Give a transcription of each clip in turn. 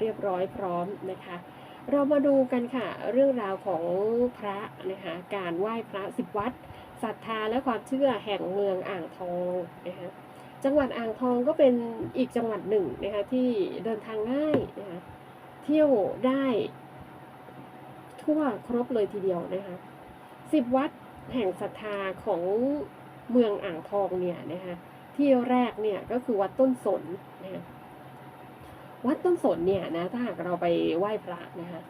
เรียบร้อยพร้อมนะคะ เรามาดูกันค่ะ เรื่องราวของพระนะคะ การไหว้พระสิบวัดศรัทธาและความเชื่อแห่งเมืองอ่างทองนะคะจังหวัดอ่างทองก็เป็นอีกจังหวัดหนึ่งนะคะที่เดินทางง่ายนะคะเที่ยวได้ทั่วครบเลยทีเดียวนะคะสิบวัดแห่งศรัทธาของเมืองอ่างทองเนี่ยนะคะที่แรกเนี่ยก็คือวัดต้นสนนะคะ วัดต้นสนเนี่ยนะถ้าหากเราไปไหว้พระนะคะ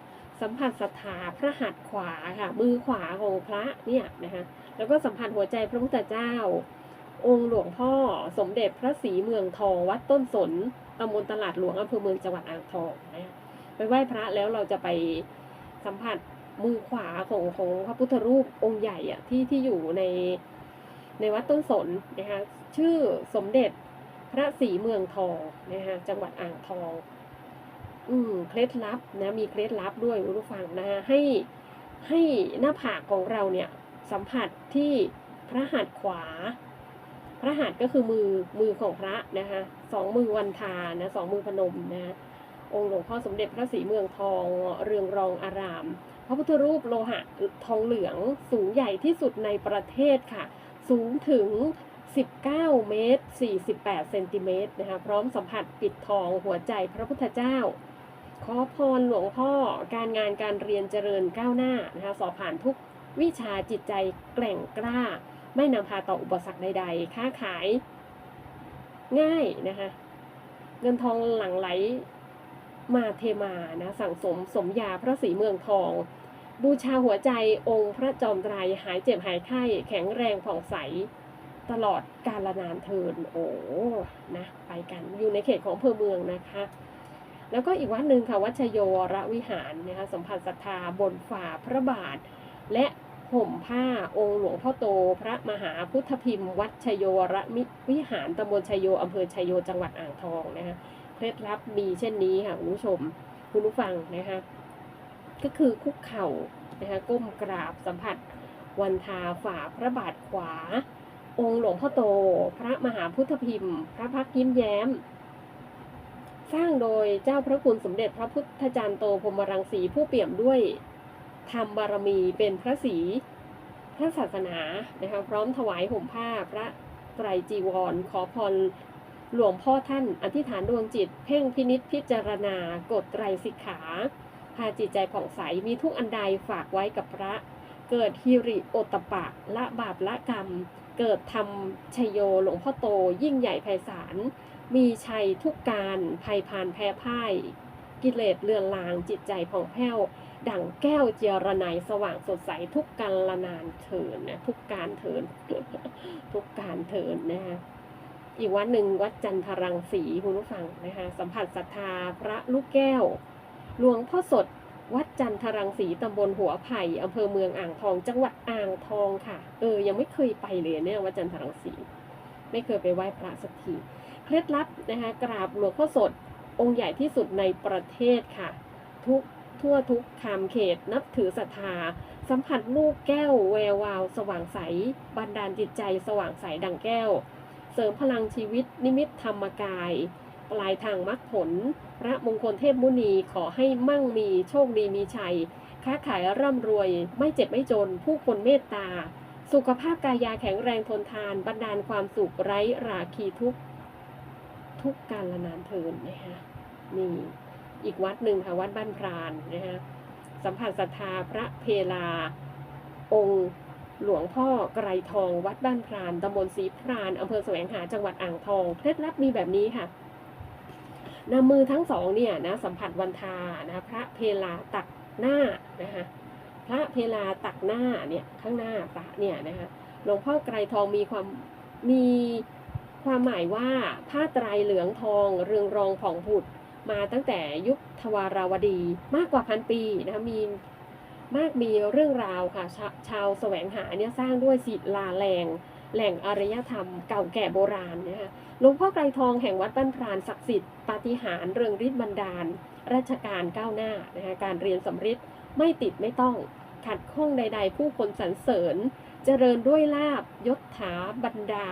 สัมผัสศรัทธาพระหัตถ์ขวาค่ะมือขวาของพระเนี่ยนะคะแล้วก็สัมผัสหัวใจพระพุทธเจ้า องค์หลวงพ่อสมเด็จพระศรีเมืองทองวัดต้นสนตำบลตลาดหลวงอำเภอเมืองจังหวัดอ่างทองนะไปไหว้พระแล้วเราจะไปสัมผัสมือขวาของของพระพุทธรูปองค์ใหญ่อะที่ที่อยู่ในในวัดต้นสนนะคะชื่อสมเด็จ พระศรีเมืองทองนะคะจังหวัดอ่างทอง อืมเคล็ดลับนะมีเคล็ดลับด้วยคุณผู้ฟังนะคะให้ให้หน้าผากของเราเนี่ยสัมผัสที่พระหัตถ์ขวา พระหัตถ์ก็คือมือมือของพระนะคะสองมือวันทานะสองมือพนมนะองค์หลวงพ่อสมเด็จพระศรีเมืองทองเรืองรองอาราม พระพุทธรูปโลหะทองเหลืองสูงใหญ่ที่สุดในประเทศค่ะ สูงถึง 19 เมตร 48 เซนติเมตรนะคะ พร้อมสัมผัสปิดทองหัวใจพระพุทธเจ้า ขอพรหลวงพ่อการงานการเรียนเจริญก้าวหน้านะคะ สอบผ่านทุกวิชาจิตใจแกร่งกล้า ไม่นำพาต่ออุปสรรคใดๆ ค้าขายง่ายนะคะ เงินทองหลั่งไหลมาเทมานะสั่งสมสมยาพระศรีเมืองทอง บูชาหัวใจองค์พระจอมไตรหายเจ็บหายไข้ แข็งแรงผ่องใส ตลอดกาลนานเทินโอ้นะไปกันอยู่ในเขตของอำเภอเมืองนะคะ แล้วก็อีกวัดหนึ่งค่ะวัดชโยวรวิหารนะคะสัมผัสศรัทธาบนฝ่าพระบาท และห่มผ้าองค์หลวงพ่อโต พระมหาพุทธพิมพ์ วัดชโยวรวิหารตำบลชโยอำเภอชโยจังหวัดอ่างทองนะคะเคล็ดลับมีเช่นนี้ค่ะคุณผู้ชมคุณผู้ฟังนะคะก็คือคุกเข่านะคะก้มกราบสัมผัสวันทาฝ่าพระบาทขวา องค์หลวงพ่อโต พระมหาพุทธพิมพ์ พระพักยิ้มแย้ม สร้างโดยเจ้าพระคุณสมเด็จพระพุทธจารย์โตพรมรังสีผู้เปี่ยมด้วยธรรมบารมีเป็นพระศรีพระศาสนานะคะพร้อมถวายห่มผ้าพระไตรจีวร ขอพรหลวงพ่อท่านอธิษฐานดวงจิต เพ่งพินิษพิจารณากฎไตรสิกขา พาจิตใจผ่องใสมีทุกอันใดฝากไว้กับพระ เกิดฮิริโอตปะละบาปละกรรม เกิดธรรมชโยหลวงพ่อโตยิ่งใหญ่ไพศาล มีชัยทุกการภัยพานแพ้พ่าย กิเลสเลือนลางจิตใจผ่องแผ้ว ดั่งแก้วเจรไนยสว่างสดใสทุกการละนานเถินนะทุกการเถินทุกการเถินนะคะอีกวัดหนึ่งวัดจันทรังสีคุณผู้ฟังนะคะสัมผัสศรัทธาพระลูกแก้ว หลวงพ่อสด วัดจันทรังสีตำบลหัวไผ่อำเภอเมืองอ่างทอง จังหวัดอ่างทองค่ะ เออ ยังไม่เคยไปเลยเนี่ยวัดจันทรังสี ไม่เคยไปไหว้พระสักที เคล็ดลับนะคะกราบหลวงพ่อสด องค์ใหญ่ที่สุดในประเทศค่ะ ทุกทั่วทุกคามเขตนับถือศรัทธา สัมผัสลูกแก้วแวววาว สว่างใส บันดาลจิตใจ สว่างใสดังแก้ว เสริมพลังชีวิตนิมิตธรรมกาย ปลายทางมรรคผล พระมงคลเทพมุนีขอให้มั่งมีโชคดีมีชัย ค้าขายร่ำรวย ไม่เจ็บไม่จน ผู้คนเมตตา สุขภาพกายาแข็งแรงทนทานบันดาลความสุขไร้ราคีทุกทุกการละนานเทินนะคะนี่อีกวัดหนึ่งค่ะวัดบ้านพรานนะคะสัมผัสศรัทธาพระเพลา องค์หลวงพ่อไกรทองวัดบ้านพรานตำบลศรีพรานอำเภอแสวงหาจังหวัดอ่างทอง เคล็ดลับมีแบบนี้ค่ะ นำมือทั้งสองเนี่ยนะสัมผัสวันทานะพระเพลาตักหน้านะคะพระเพลาตักหน้าเนี่ยข้างหน้าพระเนี่ยนะคะหลวงพ่อไกรทองมีความมีความหมายว่าผ้าไตรเหลืองทองเรืองรองผ่องผุดมาตั้งแต่ยุคทวาราวดีมากกว่าพันปีนะคะมีมากมีเรื่องราวค่ะชาชาวแสวงหาเนี่ยสร้างด้วยศิลาแรง แหล่งอารยธรรมเก่าแก่โบราณนะคะหลวงพ่อไกรทองแห่งวัดบ้านพรานศักดิ์สิทธิ์ปาฏิหาริย์เรืองฤทธิ์บันดาล ราชการก้าวหน้านะคะการเรียนสำริดไม่ติดไม่ต้อง ขัดข้องใด ๆ ผู้คนสรรเสริญ เจริญด้วยลาบยศถาบรรดา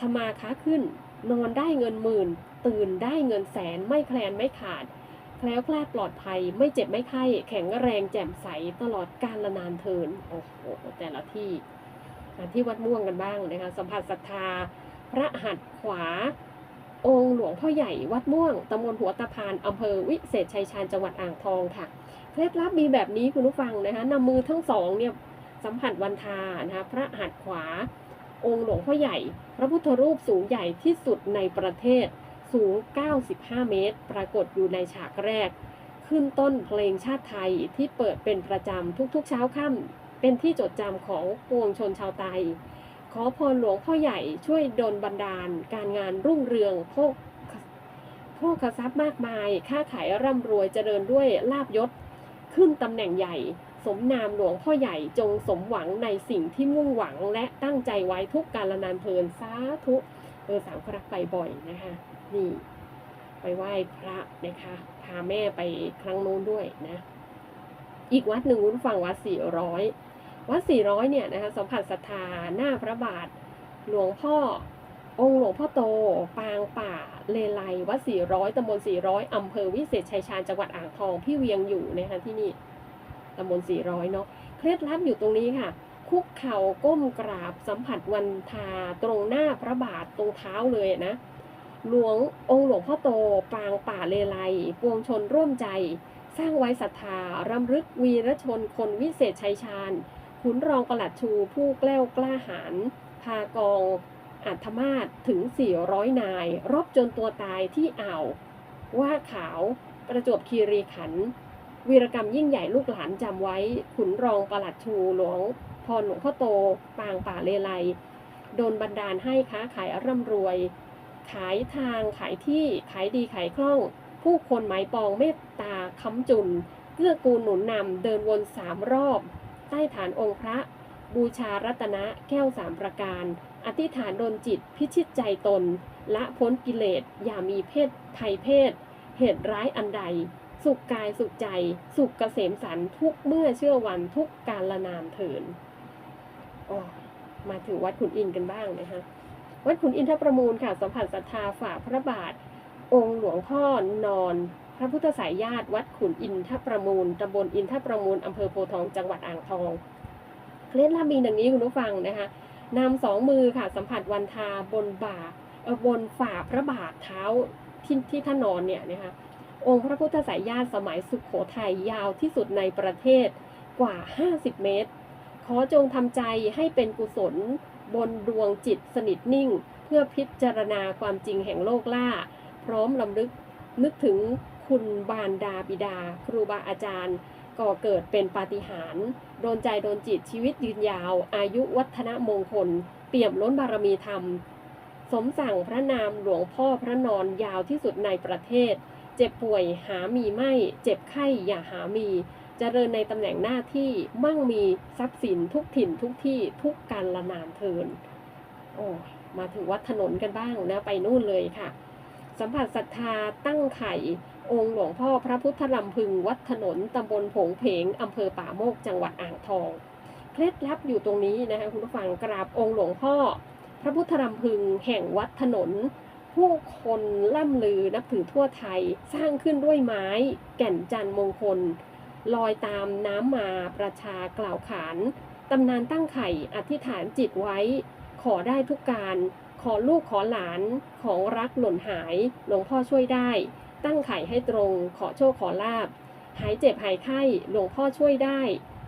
ธรรมาค้าขึ้น นอนได้เงินหมื่น ตื่นได้เงินแสนไม่แคลนไม่ขาดแคล้วคลาดปลอดภัยไม่เจ็บไม่ไข้ แข็งแรงแจ่มใสตลอดกาลนานเทินโอ้โหแต่ละที่ ที่วัดม่วงกันบ้างนะคะสัมผัสศรัทธา พระหัตถ์ขวา องค์หลวงพ่อใหญ่วัดม่วงตำบลหัวตะพานอำเภอวิเศษชัยชาญจังหวัดอ่างทองค่ะเคล็ดลับมีแบบนี้คุณผู้ฟังนะคะนำมือทั้งสองเนี่ยสัมผัสวันทานะคะพระหัตถ์ขวา องค์หลวงพ่อใหญ่ พระพุทธรูปสูงใหญ่ที่สุดในประเทศสูง 95 เมตร ปรากฏอยู่ในฉากแรก ขึ้นต้นเพลงชาติไทยที่เปิดเป็นประจำทุกๆเช้าค่ำ เป็นที่จดจำของปวงชนชาวไทย ขอพรหลวงพ่อใหญ่ช่วยดลบันดาล การงานรุ่งเรืองโภคโภคทรัพย์มากมาย ค้าขายร่ำรวยเจริญด้วยลาบยศ ขึ้นตำแหน่งใหญ่ สมนามหลวงพ่อใหญ่จงสมหวังในสิ่งที่มุ่งหวังและตั้งใจไว้ทุกการละนานเพลินสาธุเออสามครักไปบ่อยนะคะนี่ไปไหว้พระนะคะพาแม่ไปครั้งนู้นด้วยนะ อีกวัดหนึ่งคุณผู้ฟังวัดสี่ร้อย วัดสี่ร้อยเนี่ยนะคะสัมผัสศรัทธาหน้าพระบาทหลวงพ่อองค์หลวงพ่อโต ปางป่า เลไลวัดสี่ร้อยตำบลสี่ร้อยอำเภอวิเศษชัยชาญจังหวัดอ่างทองพี่เวียงอยู่นะคะที่นี่ตำบลสี่ร้อยเนาะเคล็ดลับอยู่ตรงนี้ค่ะ คุกเข่าก้มกราบสัมผัสวันทาตรงหน้าพระบาทตรงเท้าเลยนะหลวงองค์หลวงพ่อโต ปางป่าเลไลปวงชนร่วมใจ สร้างไว้ศรัทธารำลึกวีรชนคนวิเศษชัยชาญ ขุนรองประหลัดชูผู้แกล้วกล้าหาญพากองอัธมาศถึง 400 นาย รบจนตัวตายที่อ่าว ว่าขาวประจวบคีรีขัน วีรกรรมยิ่งใหญ่ลูกหลานจำไว้ ขุนรองประหลัดชูหลวงพรหลวงพ่อโต ปางป่าเลไลโดนบันดาลให้ค้าขายร่ำรวย ขายทางขายที่ขายดีขายคล่อง ผู้คนหมายปองเมตตาค้ำจุนเกื้อกูลหนุนนำเดินวนสามรอบ ใต้ฐานองค์พระ บูชารัตนะแก้วสามประการ อธิษฐานดนจิตพิชิตใจตน ละพ้นกิเลส อย่ามีเพศภัยเพศ เหตุร้ายอันใด สุขกายสุขใจ สุขเกษมสันทุกเมื่อเชื่อวันทุกการละนานเถินอ๋อมาถึงวัดขุนอินกันบ้างนะคะวัดขุนอินทประมูลค่ะสัมผัสศรัทธาฝ่าพระบาท องค์หลวงพ่อนอน พระพุทธสายญาติวัดขุนอินทประมูลตำบลอินทประมูลอำเภอโพทองจังหวัดอ่างทองเคล็ดลับมีดังนี้คุณผู้ฟังนะคะนำสองมือค่ะสัมผัสวันทาบนบ่าบนฝ่าพระบาทเท้าที่ที่ท่านนอนเนี่ยนะคะองค์พระพุทธสายญาติสมัยสุขโขทัยยาวที่สุดในประเทศกว่า 50 เมตร ขอจงทำใจให้เป็นกุศลบนดวงจิตสนิทนิ่ง เพื่อพิจารณาความจริงแห่งโลกล่า พร้อมลำลึกนึกถึง คุณบารดาบิดา ครูบาอาจารย์ก่อเกิดเป็นปาฏิหาริย์โดนใจโดนจิตชีวิตยืนยาว อายุวัฒนมงคล เปี่ยมล้นบารมีธรรม สมสั่งพระนามหลวงพ่อพระนอนยาวที่สุดในประเทศ เจ็บป่วยหามีไม่ เจ็บไข้อย่าหามี เจริญในตำแหน่งหน้าที่มั่งมีทรัพย์สินทุกถิ่นทุกที่ทุกการละนานเทินโอ้มาถึงวัดถนนกันบ้างนะไปนู่นเลยค่ะ สัมผัสศรัทธาตั้งไข่ องค์หลวงพ่อพระพุทธลำพึงวัดถนนตำบลผงเพงอำเภอป่าโมกจังหวัดอ่างทอง เคล็ดลับอยู่ตรงนี้นะคะคุณผู้ฟังกราบองค์หลวงพ่อ พระพุทธลำพึงแห่งวัดถนน ผู้คนล่ำลือนับถือทั่วไทยสร้างขึ้นด้วยไม้ แก่นจันทร์มงคล ลอยตามน้ำมาประชากล่าวขานตำนานตั้งไข่อธิษฐานจิตไว้ ขอได้ทุกการ ขอลูกขอหลาน ของรักหล่นหาย หลวงพ่อช่วยได้ ตั้งไข่ให้ตรง ขอโชคขอลาบ หายเจ็บหายไข้ หลวงพ่อช่วยได้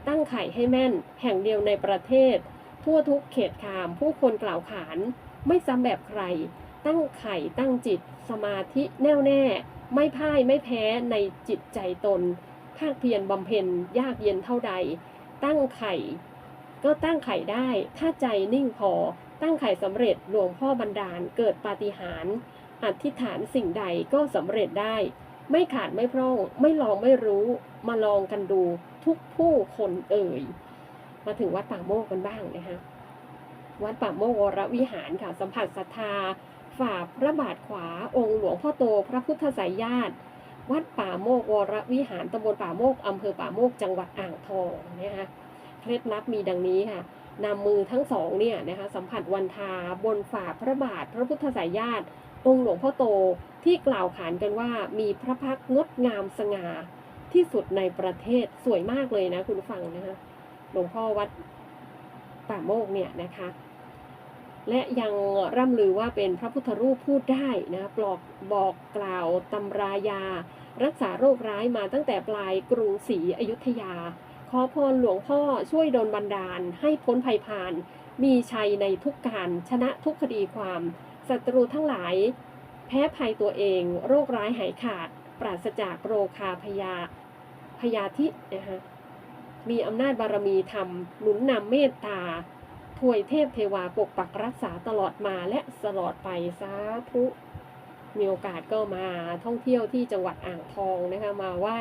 ตั้งไข่ให้แม่น แห่งเดียวในประเทศ ทั่วทุกเขตขาม ผู้คนกล่าวขาน ไม่ซ้ำแบบใคร ตั้งไข่ตั้งจิต สมาธิแน่วแน่ ไม่พ่ายไม่แพ้ในจิตใจตน ภาคเพียรบำเพ็ญยากเย็นเท่าใด ตั้งไข่ ก็ตั้งไข่ได้ ถ้าใจนิ่งพอ ตั้งไข่สำเร็จ หลวงพ่อบันดาล เกิดปาฏิหาริย์ อธิษฐานสิ่งใดก็สำเร็จได้ ไม่ขาดไม่พร่อง ไม่ลองไม่รู้ มาลองกันดูทุกผู้คนเอ่ย มาถึงวัดป่าโมกกันบ้างนะคะวัดป่าโมกวรวิหารค่ะสัมผัสศรัทธา ฝ่าพระบาทขวาองค์หลวงพ่อโตพระพุทธสายญาติ วัดป่าโมกวรวิหารตำบลป่าโมกอำเภอป่าโมกจังหวัดอ่างทองนะคะเคล็ดลับมีดังนี้ค่ะนำมือทั้งสองเนี่ยนะคะสัมผัสวันทาบนฝ่าพระบาทพระพุทธสายญาติ องค์หลวงพ่อโตที่กล่าวขานกันว่ามีพระพักงดงามสง่าที่สุดในประเทศสวยมากเลยนะคุณฟังนะคะหลวงพ่อวัดป่าโมกเนี่ยนะคะ และยังร่ำลือว่าเป็นพระพุทธรูปพูดได้นะปลอกบอกกล่าวตำรายา รักษาโรคร้ายมาตั้งแต่ปลายกรุงศรีอยุธยา ขอพรหลวงพ่อช่วยดลบันดาล ให้พ้นภัยพาน มีชัยในทุกการชนะทุกคดีความ ศัตรูทั้งหลาย แพ้ภัยตัวเอง โรคร้ายหายขาด ปราศจากโรคาพยาพยาธินะคะมีอำนาจบารมีธรรมหนุนนำเมตตาถวยเทพเทวาปกปักรักษาตลอดมาและตลอดไปสาธุมีโอกาสก็มาท่องเที่ยวที่จังหวัดอ่างทองนะคะมาไหว้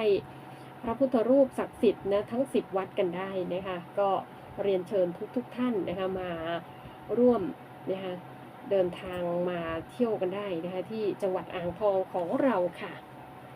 พระพุทธรูปศักดิ์สิทธิ์นะทั้ง 10 วัดกันได้นะคะก็เรียนเชิญทุกๆทท่านนะคะมาร่วมนะคะ เดินทางมาเที่ยวกันได้นะคะที่จังหวัดอ่างทองของเราค่ะ